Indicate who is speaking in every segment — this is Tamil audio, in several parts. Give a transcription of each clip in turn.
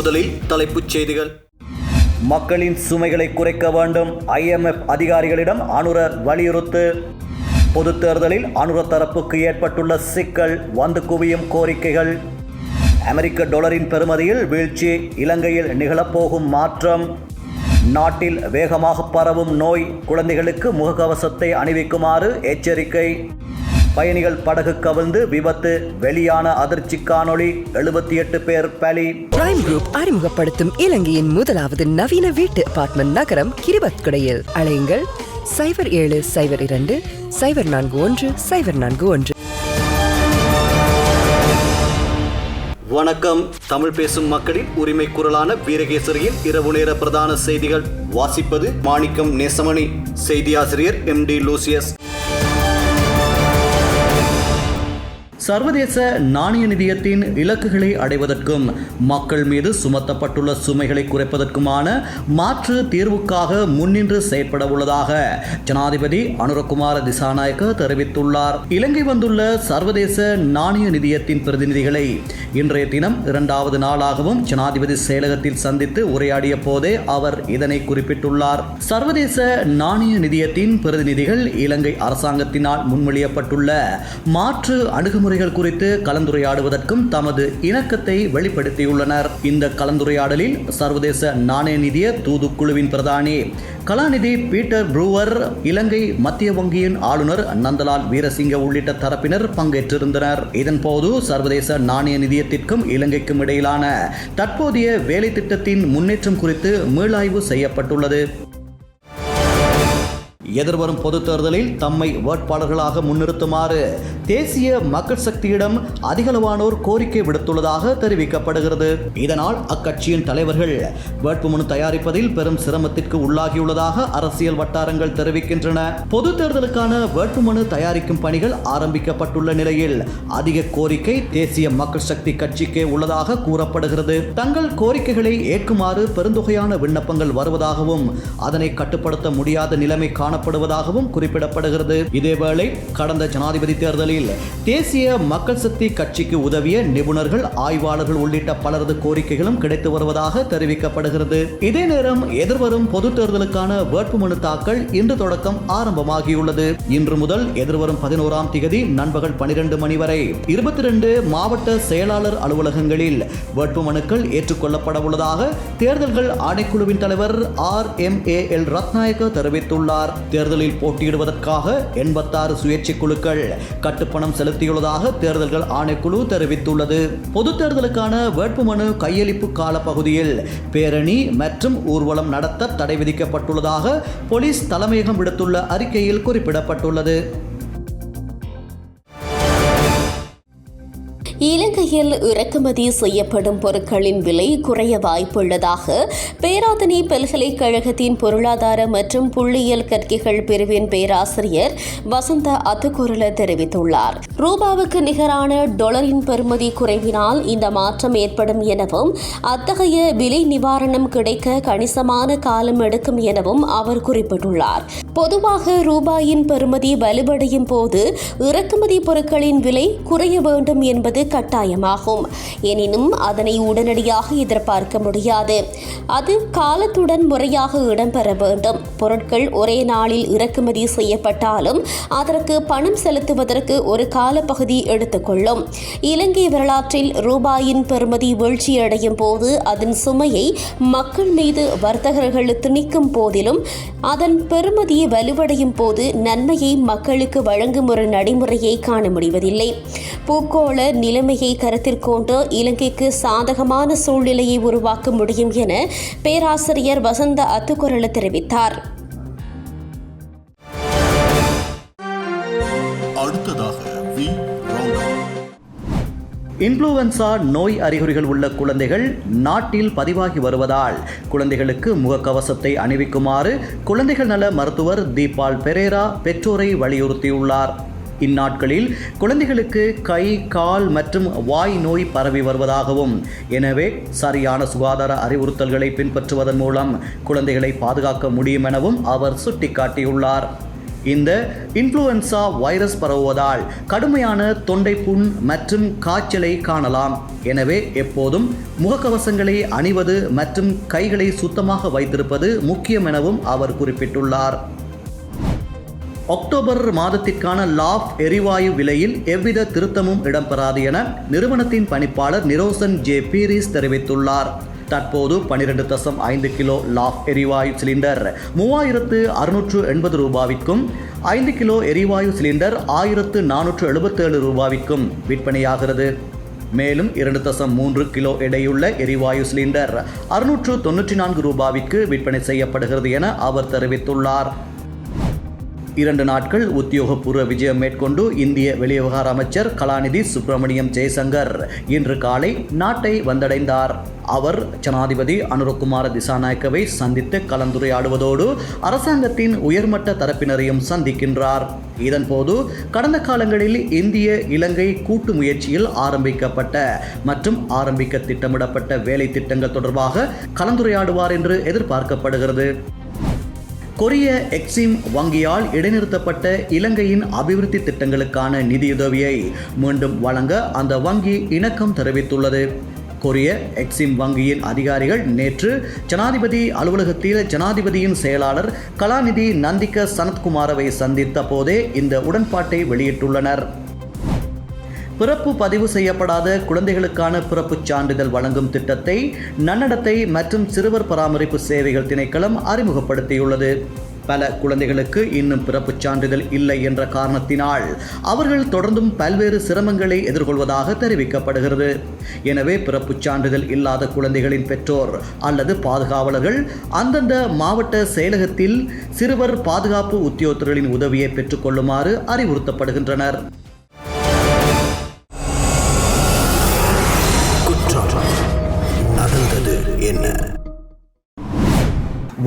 Speaker 1: முதலில் தலைப்புச் செய்திகள்
Speaker 2: மக்களின் சுமைகளை குறைக்க வேண்டும் ஐஎம்எஃப் அதிகாரிகளிடம் அனுரர் வலியுறுத்து பொது தேர்தலில் அனுர தரப்புக்கு ஏற்பட்டுள்ள சிக்கல் வந்து குவியும் கோரிக்கைகள் அமெரிக்க டொலரின் பெறுமதியில் வீழ்ச்சி இலங்கையில் நிகழப்போகும் மாற்றம் நாட்டில் வேகமாக பரவும் நோய் குழந்தைகளுக்கு முகக்கவசத்தை அணிவிக்குமாறு எச்சரிக்கை பயணிகள் படகு கவிழ்ந்து விபத்து வெளியான அதிர்ச்சி காணொளி எழுபத்தி எட்டு பேர் பலி
Speaker 3: பிரைம் குரூப் அறிமுகப்படுத்தும் இலங்கையின் முதலாவது நவீன வீட்டு அபார்ட்மெண்ட் நகரம் கடையில் அலையுங்கள் சைபர் ஏழு சைபர் இரண்டு சைபர் நான்கு ஒன்று சைபர் நான்கு ஒன்று
Speaker 4: வணக்கம் தமிழ் பேசும் மக்களின் உரிமை குரலான வீரகேசரியின் இரவு நேர பிரதான செய்திகள் வாசிப்பது மாணிக்கம் நேசமணி செய்தியாசிரியர் எம் டி லூசியஸ்
Speaker 5: சர்வதேச நாணய நிதியத்தின் இலக்குகளை அடைவதற்கும் மக்கள் மீது சுமத்தப்பட்டுள்ள சுமைகளை குறைப்பதற்குமான மாற்று தீர்வுக்காக முன்னின்று செயற்பட உள்ளதாக ஜனாதிபதி அனுரகுமார திசாநாயக்க தெரிவித்துள்ளார் இலங்கை வந்துள்ள சர்வதேச நாணய நிதியத்தின் பிரதிநிதிகளை இன்றைய தினம் இரண்டாவது நாளாகவும் ஜனாதிபதி செயலகத்தில் சந்தித்து உரையாடிய போதே அவர் இதனை குறிப்பிட்டுள்ளார் சர்வதேச நாணய நிதியத்தின் பிரதிநிதிகள் இலங்கை அரசாங்கத்தினால் முன்மொழியப்பட்டுள்ள மாற்று அணுகுமுறை பிரச்சனைகள் குறித்து கலந்துரையாடுவதற்கும் தமது இணக்கத்தை வெளிப்படுத்தியுள்ளனர் இந்த கலந்துரையாடலில் சர்வதேச நாணய நிதிய தூதுக்குழுவின் பிரதானி கலாநிதி பீட்டர் ப்ரூவர் இலங்கை மத்திய வங்கியின் ஆளுநர் நந்தலால் வீரசிங்க உள்ளிட்ட தரப்பினர் பங்கேற்றிருந்தனர் இதன்போது சர்வதேச நாணய நிதியத்திற்கும் இலங்கைக்கும் இடையிலான தற்போதைய வேலை திட்டத்தின் முன்னேற்றம் குறித்து மீளாய்வு செய்யப்பட்டுள்ளது
Speaker 6: எதிர்வரும் பொது தேர்தலில் தம்மை வேட்பாளர்களாக முன்னிறுத்துமாறு தேசிய மக்கள் சக்தியிடம் அதிகளவானோர் கோரிக்கை விடுத்துள்ளதாக தெரிவிக்கப்படுகிறது இதனால் அக்கட்சியின் தலைவர்கள் வேட்புமனு தயாரிப்பதில் பெரும் சிரமத்திற்கு உள்ளாகியுள்ளதாக அரசியல் வட்டாரங்கள் தெரிவிக்கின்றன பொது தேர்தலுக்கான வேட்புமனு தயாரிக்கும் பணிகள் ஆரம்பிக்கப்பட்டுள்ள நிலையில் அதிக கோரிக்கை தேசிய மக்கள் சக்தி கட்சிக்கே உள்ளதாக கூறப்படுகிறது தங்கள் கோரிக்கைகளை ஏற்குமாறு பெருந்தொகையான விண்ணப்பங்கள் வருவதாகவும் அதனை கட்டுப்படுத்த முடியாத நிலைமை காண காணப்படுவதாகவும் குறிப்பிடப்படுகிறது இதேவேளை கடந்த ஜனாதிபதி தேர்தலில் தேசிய மக்கள் சக்தி கட்சிக்கு உதவிய நிபுணர்கள் ஆய்வாளர்கள் உள்ளிட்ட பலரது கோரிக்கைகளும் கிடைத்து வருவதாக தெரிவிக்கப்படுகிறது இதே நேரம் எதிர்வரும் பொது தேர்தலுக்கான வேட்புமனு தாக்கல் இன்று தொடக்கம் ஆரம்பமாகியுள்ளது இன்று முதல் எதிர்வரும் பதினோராம் தேதி நண்பகல் பனிரெண்டு மணி வரை இருபத்தி ரெண்டு மாவட்ட செயலாளர் அலுவலகங்களில் வேட்புமனுக்கள் ஏற்றுக்கொள்ளப்பட உள்ளதாக தேர்தல்கள் ஆணைக்குழுவின் தலைவர் R M A L Ratnayake தெரிவித்துள்ளார் தேர்தலில் போட்டியிடுவதற்காக எண்பத்தாறு சுயேட்சை குழுக்கள் கட்டுப்பணம் செலுத்தியுள்ளதாக தேர்தல்கள் ஆணைக்குழு தெரிவித்துள்ளது பொது தேர்தலுக்கான வேட்புமனு கையளிப்பு கால பகுதியில் பேரணி மற்றும் ஊர்வலம் நடத்த தடை விதிக்கப்பட்டுள்ளதாக போலீஸ் தலைமையகம் விடுத்துள்ள அறிக்கையில் குறிப்பிடப்பட்டுள்ளது
Speaker 7: இலங்கையில் இறக்குமதி செய்யப்படும் பொருட்களின் விலை குறைய வாய்ப்புள்ளதாக பேராதனை பல்கலைக்கழகத்தின் பொருளாதார மற்றும் புள்ளியியல் கற்கைகள் பிரிவின் பேராசிரியர் வசந்த அத்துக்குரல தெரிவித்துள்ளார் ரூபாவுக்கு நிகரான டொலரின் பெறுமதி குறைவினால் இந்த மாற்றம் ஏற்படும் எனவும் அத்தகைய விலை நிவாரணம் கிடைக்க கணிசமான காலம் எடுக்கும் எனவும் அவர் குறிப்பிட்டுள்ளார் பொதுவாக ரூபாயின் பெறுமதி வலுவடையும் போது இறக்குமதி பொருட்களின் விலை குறைய வேண்டும் என்பது கட்டாயமாகும் எனினும் அதனை உடனடியாக எதிர்பார்க்க முடியாது அது காலத்துடன் முறையாக இடம்பெற வேண்டும் பொருட்கள் ஒரே நாளில் இறக்குமதி செய்யப்பட்டாலும் அதற்கு பணம் செலுத்துவதற்கு ஒரு காலப்பகுதி எடுத்துக்கொள்ளும் இலங்கை வரலாற்றில் ரூபாயின் பெறுமதி வீழ்ச்சியடையும் போது அதன் சுமையை மக்கள் மீது வர்த்தகர்கள் திணிக்கும் போதிலும் அதன் பெறுமதி வலுவடையும் போது நன்மையை மக்களுக்கு வழங்கும் ஒரு நடைமுறையை காண முடிவதில்லை பூகோள நில நிலைமையை கருத்தில் கொண்டு இலங்கைக்கு சாதகமான சூழ்நிலையை உருவாக்க முடியும் என பேராசிரியர் வசந்த அத்துக்குரல தெரிவித்தார்
Speaker 8: இன்ஃப்ளூவன்சா நோய் அறிகுறிகள் உள்ள குழந்தைகள் நாட்டில் பதிவாகி வருவதால் குழந்தைகளுக்கு முகக்கவசத்தை அணிவிக்குமாறு குழந்தைகள் நல மருத்துவர் தீபால் பெரேரா பெற்றோரை வலியுறுத்தியுள்ளார் இந்நாட்களில் குழந்தைகளுக்கு கை கால் மற்றும் வாய் நோய் பரவி வருவதாகவும் எனவே சரியான சுகாதார அறிவுறுத்தல்களை பின்பற்றுவதன் மூலம் குழந்தைகளை பாதுகாக்க முடியும் எனவும் அவர் சுட்டிக்காட்டியுள்ளார் இந்த இன்ஃப்ளூயன்சா வைரஸ் பரவுவதால் கடுமையான தொண்டை புண் மற்றும் காய்ச்சலை காணலாம் எனவே எப்போதும் முகக்கவசங்களை அணிவது மற்றும் கைகளை சுத்தமாக வைத்திருப்பது முக்கியம் எனவும் அவர் குறிப்பிட்டுள்ளார் அக்டோபர் மாதத்திற்கான லாப் எரிவாயு விலையில் எவ்வித திருத்தமும் இடம்பெறாது என நிறுவனத்தின் பணிப்பாளர் நிரோசன் ஜே பீரிஸ் தெரிவித்துள்ளார் தற்போது பனிரெண்டு தசம் ஐந்து கிலோ லாஃப் எரிவாயு சிலிண்டர் மூவாயிரத்து அறுநூற்று எண்பது ரூபாவிற்கும் ஐந்து கிலோ எரிவாயு சிலிண்டர் ஆயிரத்து நானூற்று எழுபத்தேழு ரூபாவிற்கும் விற்பனையாகிறது மேலும் இரண்டு தசம் மூன்று கிலோ எடையுள்ள எரிவாயு சிலிண்டர் அறுநூற்று தொன்னூற்றி நான்கு ரூபாவிற்கு விற்பனை செய்யப்படுகிறது என அவர் தெரிவித்துள்ளார் இரண்டு நாட்கள் உத்தியோகபூர்வ விஜயம் மேற்கொண்டு இந்திய வெளிவிவகார அமைச்சர் கலாநிதி சுப்பிரமணியம் ஜெய்சங்கர் இன்று காலை நாட்டை வந்தடைந்தார் அவர் ஜனாதிபதி அனுரகுமார திசாநாயக்கவை சந்தித்து கலந்துரையாடுவதோடு அரசாங்கத்தின் உயர்மட்ட தரப்பினரையும் சந்திக்கின்றார் இதன்போது கடந்த காலங்களில் இந்திய இலங்கை கூட்டு முயற்சியில் ஆரம்பிக்கப்பட்ட மற்றும் ஆரம்பிக்க திட்டமிடப்பட்ட வேலை திட்டங்கள் தொடர்பாக கலந்துரையாடுவார் என்று எதிர்பார்க்கப்படுகிறது
Speaker 9: கொரிய எக்ஸிம் வங்கியால் இடைநிறுத்தப்பட்ட இலங்கையின் அபிவிருத்தி திட்டங்களுக்கான நிதியுதவியை மீண்டும் வழங்க அந்த வங்கி இணக்கம் தெரிவித்துள்ளது கொரிய எக்ஸிம் வங்கியின் அதிகாரிகள் நேற்று ஜனாதிபதி அலுவலகத்தில் ஜனாதிபதியின் செயலாளர் கலாநிதி நந்திக்க சனத்குமாரவை சந்தித்த போதே இந்த உடன்பாட்டை வெளியிட்டுள்ளனர்
Speaker 10: பிறப்பு பதிவு செய்யப்படாத குழந்தைகளுக்கான பிறப்பு சான்றிதழ் வழங்கும் திட்டத்தை நன்னடத்தை மற்றும் சிறுவர் பராமரிப்பு சேவைகள் திணைக்களம் அறிமுகப்படுத்தியுள்ளது பல குழந்தைகளுக்கு இன்னும் பிறப்புச் சான்றிதழ் இல்லை என்ற காரணத்தினால் அவர்கள் தொடர்ந்தும் பல்வேறு சிரமங்களை எதிர்கொள்வதாக தெரிவிக்கப்படுகிறது எனவே பிறப்புச் சான்றிதழ் இல்லாத குழந்தைகளின் பெற்றோர் அல்லது பாதுகாவலர்கள் அந்தந்த மாவட்ட செயலகத்தில் சிறுவர் பாதுகாப்பு உத்தியோகத்தர்களின் உதவியை பெற்றுக்கொள்ளுமாறு அறிவுறுத்தப்படுகின்றனர்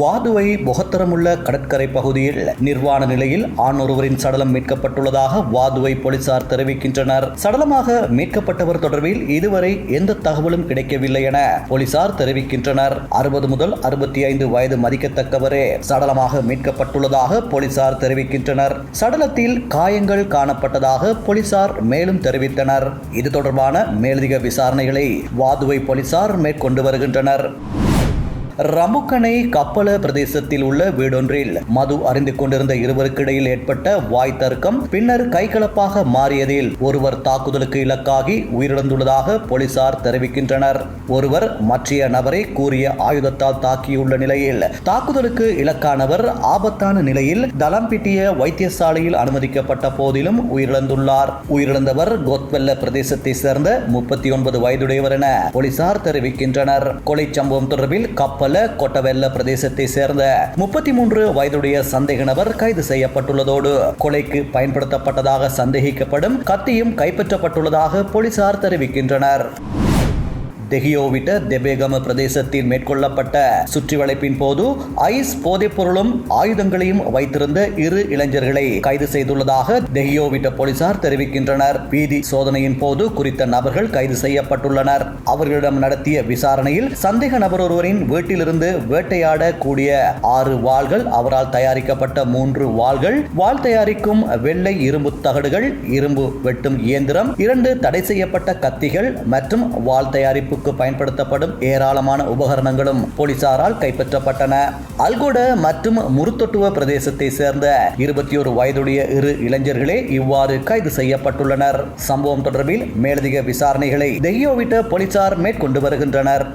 Speaker 11: வாதுவை முகத்தரமுள்ள கடற்கரை பகுதியில் நிர்வாண நிலையில் ஆண் ஒருவரின் சடலம் மீட்கப்பட்டுள்ளதாக வாதுவை போலீசார் தெரிவிக்கின்றனர் சடலமாக மீட்கப்பட்டவர் தொடர்பில் இதுவரை எந்த தகவலும் கிடைக்கவில்லை என போலீசார் தெரிவிக்கின்றனர் அறுபது முதல் அறுபத்தி ஐந்து வயது மதிக்கத்தக்கவரே சடலமாக மீட்கப்பட்டுள்ளதாக போலீசார் தெரிவிக்கின்றனர் சடலத்தில் காயங்கள் காணப்பட்டதாக போலீசார் மேலும் தெரிவித்தனர் இது தொடர்பான மேலதிக விசாரணைகளை வாதுவை போலீசார் மேற்கொண்டு வருகின்றனர்
Speaker 12: ரமுக்கனை கப்பல பிரதேசத்தில் உள்ள வீடொன்றில் மது அறிந்து கொண்டிருந்த இருவருக்கிடையில் ஏற்பட்ட வாய் தர்க்கம் பின்னர் கைகலப்பாக மாறியதில் ஒருவர் தாக்குதலுக்கு இலக்காகி உயிரிழந்துள்ளதாக போலீசார் தெரிவிக்கின்றனர் ஒருவர் மற்றைய நபரை கூறிய ஆயுதத்தால் தாக்கியுள்ள நிலையில் தாக்குதலுக்கு இலக்கானவர் ஆபத்தான நிலையில் தளம் பிட்டிய வைத்தியசாலையில் அனுமதிக்கப்பட்ட போதிலும் உயிரிழந்துள்ளார் உயிரிழந்தவர் கோத்வெல்ல பிரதேசத்தை சேர்ந்த முப்பத்தி ஒன்பது வயதுடையவர் என போலீசார் தெரிவிக்கின்றனர் கொலை சம்பவம் தொடர்பில் கப்பல் பல கொட்டவெல்ல பிரதேசத்தை சேர்ந்த முப்பத்தி மூன்று வயதுடைய சந்தேக நபர் கைது செய்யப்பட்டுள்ளதோடு கொலைக்கு பயன்படுத்தப்பட்டதாக சந்தேகிக்கப்படும் கத்தியும் கைப்பற்றப்பட்டுள்ளதாக போலீசார் தெரிவிக்கின்றனர்
Speaker 13: டெகியோவிட்ட தெபேகம பிரதேசத்தில் மேற்கொள்ளப்பட்ட சுற்றி வளைப்பின் போது ஐஸ் போதைப் பொருளும் ஆயுதங்களையும் வைத்திருந்த இரு இளைஞர்களை கைது செய்துள்ளதாக டெகியோவிட்ட போலீசார் தெரிவிக்கின்றனர் வீதி சோதனையின் போது குறித்த நபர்கள் கைது செய்யப்பட்டுள்ளனர் அவர்களிடம் நடத்திய விசாரணையில் சந்தேக நபர் ஒருவரின் வீட்டிலிருந்து வேட்டையாட கூடிய ஆறு வாள்கள் அவரால் தயாரிக்கப்பட்ட மூன்று வாள்கள் வாள் தயாரிக்கும் வெள்ளை இரும்பு தகடுகள் இரும்பு வெட்டும் இயந்திரம் இரண்டு தடை செய்யப்பட்ட கத்திகள் மற்றும் வாள் தயாரிப்பு கொள்வதற்கு பயன்படுத்தப்படும் ஏராளமான உபகரணங்களும் போலீசாரால் கைப்பற்றப்பட்டன அல்கோட மற்றும் முருத்தொட்டுவ பிரதேசத்தை சேர்ந்த இருபத்தி ஒரு வயதுடைய இரு இளைஞர்களே இவ்வாறு கைது செய்யப்பட்டுள்ளனர் சம்பவம் தொடர்பில் மேலதிக விசாரணைகளை தெய்யோவிட்ட போலீசார் மேற்கொண்டு வருகின்றனர்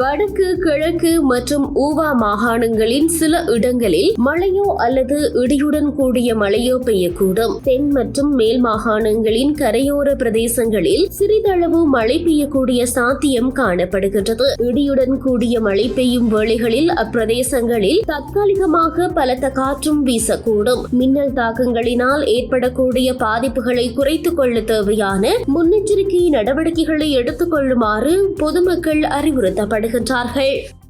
Speaker 14: வடக்கு கிழக்கு மற்றும் ஊவா மாகாணங்களின் சில இடங்களில் மழையோ அல்லது இடியுடன் கூடிய மழையோ பெய்யக்கூடும் தென் மற்றும் மேல் மாகாணங்களின் கரையோர பிரதேசங்களில் சிறிதளவு மழை பெய்யக்கூடிய சாத்தியம் காணப்படுகின்றது இடியுடன் கூடிய மழை பெய்யும் வேளைகளில் அப்பிரதேசங்களில் தற்காலிகமாக பலத்த காற்றும் வீசக்கூடும் மின்னல் தாக்கங்களினால் ஏற்படக்கூடிய பாதிப்புகளை குறைத்துக் கொள்ள தேவையான முன்னெச்சரிக்கை நடவடிக்கைகளை எடுத்துக் கொள்ளுமாறு பொதுமக்கள் அறிவுறுத்தப்பட்டனர் बढ़कर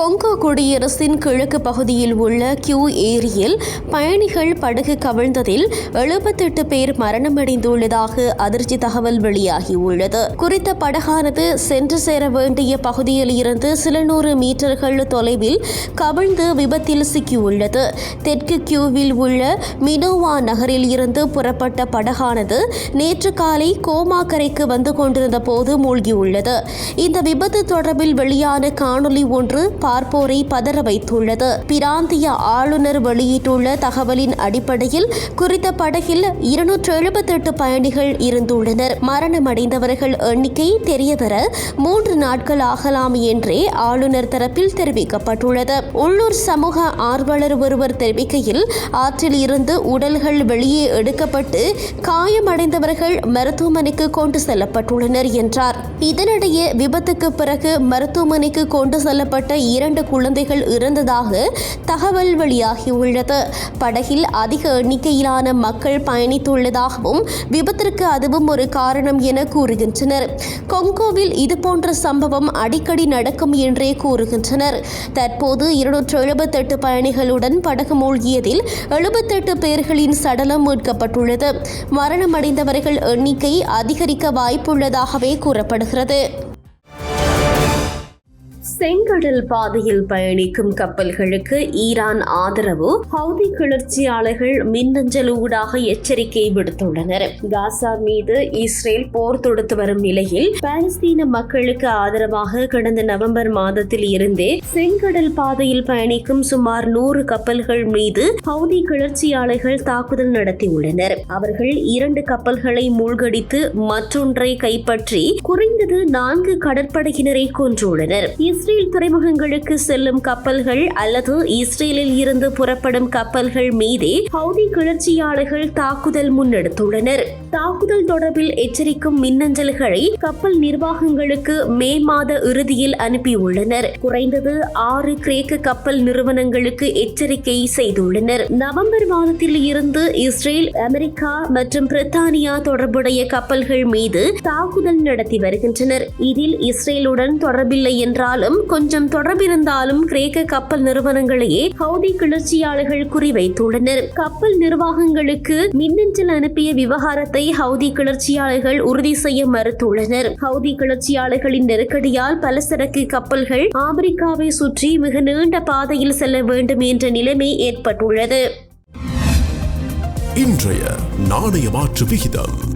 Speaker 15: கொங்கோ குடியரசின் கிழக்கு பகுதியில் உள்ள கியூ ஏரியில் பயணிகள் படகு கவிழ்ந்ததில் எழுபத்தெட்டு பேர் மரணமடைந்துள்ளதாக அதிர்ச்சி தகவல் வெளியாகியுள்ளது குறித்த படகானது சென்று சேர வேண்டிய பகுதியில் இருந்து சில நூறு மீட்டர்கள் தொலைவில் கவிழ்ந்து விபத்தில் சிக்கியுள்ளது தெற்கு கியூவில் உள்ள மினோவா நகரில் இருந்து புறப்பட்ட படகானது நேற்று காலை கோமாக்கரைக்கு வந்து கொண்டிருந்த போது மூழ்கியுள்ளது இந்த விபத்து தொடர்பில் வெளியான காணொலி ஒன்று பார்ப்போரை பதற வைத்துள்ளது பிராந்திய ஆளுநர் வெளியிட்டுள்ள தகவலின் அடிப்படையில் குறித்த படகில் இருநூற்று எழுபத்தெட்டு பயணிகள் இருந்துள்ளனர் மரணமடைந்தவர்கள் எண்ணிக்கை தெரியவர மூன்று நாட்கள் ஆகலாம் என்றே ஆளுநர் தரப்பில் தெரிவிக்கப்பட்டுள்ளது உள்ளூர் சமூக ஆர்வலர் ஒருவர் தெரிவிக்கையில் ஆற்றில் இருந்து உடல்கள் வெளியே எடுக்கப்பட்டு காயமடைந்தவர்கள் மருத்துவமனைக்கு கொண்டு செல்லப்பட்டுள்ளனர் என்றார் இதனிடையே விபத்துக்கு பிறகு மருத்துவமனைக்கு கொண்டு செல்லப்பட்ட இரண்டு குழந்தைகள் இறந்ததாக தகவல் வெளியாகியுள்ளது படகில் அதிக எண்ணிக்கையிலான மக்கள் பயணித்துள்ளதாகவும் விபத்திற்கு அதுவும் ஒரு காரணம் என கூறுகின்றனர் கொங்கோவில் இதுபோன்ற சம்பவம் அடிக்கடி நடக்கும் என்றே கூறுகின்றனர் தற்போது இருநூற்று எழுபத்தெட்டு பயணிகளுடன் படகு மூழ்கியதில் எழுபத்தெட்டு பேர்களின் சடலம் மீட்கப்பட்டுள்ளது மரணமடைந்தவர்கள் எண்ணிக்கை அதிகரிக்க வாய்ப்புள்ளதாகவே கூறப்படுகிறது
Speaker 16: செங்கடல் பாதையில் பயணிக்கும் கப்பல்களுக்கு ஈரான் ஆதரவு ஹவுதி கிளர்ச்சியாளர்கள் மின்னஞ்சல் ஊடாக எச்சரிக்கை விடுத்துள்ளனர் காசா மீது இஸ்ரேல் போர் தொடுத்து வரும் நிலையில் பாலஸ்தீன மக்களுக்கு ஆதரவாக கடந்த நவம்பர் மாதத்தில் இருந்தே செங்கடல் பாதையில் பயணிக்கும் சுமார் நூறு கப்பல்கள் மீது ஹவுதி கிளர்ச்சியாளர்கள் தாக்குதல் நடத்தியுள்ளனர் அவர்கள் இரண்டு கப்பல்களை மூழ்கடித்து மற்றொன்றை கைப்பற்றி குறைந்தது நான்கு கடற்படையினரை கொன்றுள்ளனர் இஸ்ரேல் இஸ்ரேல் துறைமுகங்களுக்கு செல்லும் கப்பல்கள் அல்லது இஸ்ரேலில் இருந்து புறப்படும் கப்பல்கள் மீதே ஹவுதி கிளர்ச்சியாளர்கள் தாக்குதல் முன்னெடுத்துள்ளனர் தாக்குதல் தொடர்பில் எச்சரிக்கும் மின்னஞ்சல்களை கப்பல் நிர்வாகங்களுக்கு மே மாத இறுதியில் அனுப்பியுள்ளனர் குறைந்தது ஆறு கிரேக்க கப்பல் நிறுவனங்களுக்கு எச்சரிக்கை செய்துள்ளனர் நவம்பர் மாதத்தில் இருந்து இஸ்ரேல் அமெரிக்கா மற்றும் பிரித்தானியா தொடர்புடைய கப்பல்கள் மீது தாக்குதல் நடத்தி வருகின்றனர் இதில் இஸ்ரேலுடன் தொடர்பில்லை என்றாலும் கொஞ்சம் தொடர்பிருந்தாலும் கிரேக்க கப்பல் நிறுவனங்களையே ஹவுதி கிளர்ச்சியாளர்கள் குறிவைத்துள்ளனர் கப்பல் நிர்வாகங்களுக்கு மின்னஞ்சல் அனுப்பிய விவகாரத்தை ஹவுதி கிளர்ச்சியாளர்கள் உறுதி செய்ய மறுத்துள்ளனர் ஹவுதி கிளர்ச்சியாளர்களின் நெருக்கடியால் பல சரக்கு கப்பல்கள் ஆப்பிரிக்காவை சுற்றி மிக நீண்ட பாதையில் செல்ல வேண்டும் என்ற நிலைமை ஏற்பட்டுள்ளது இன்றைய நாணய மாற்று விகிதம்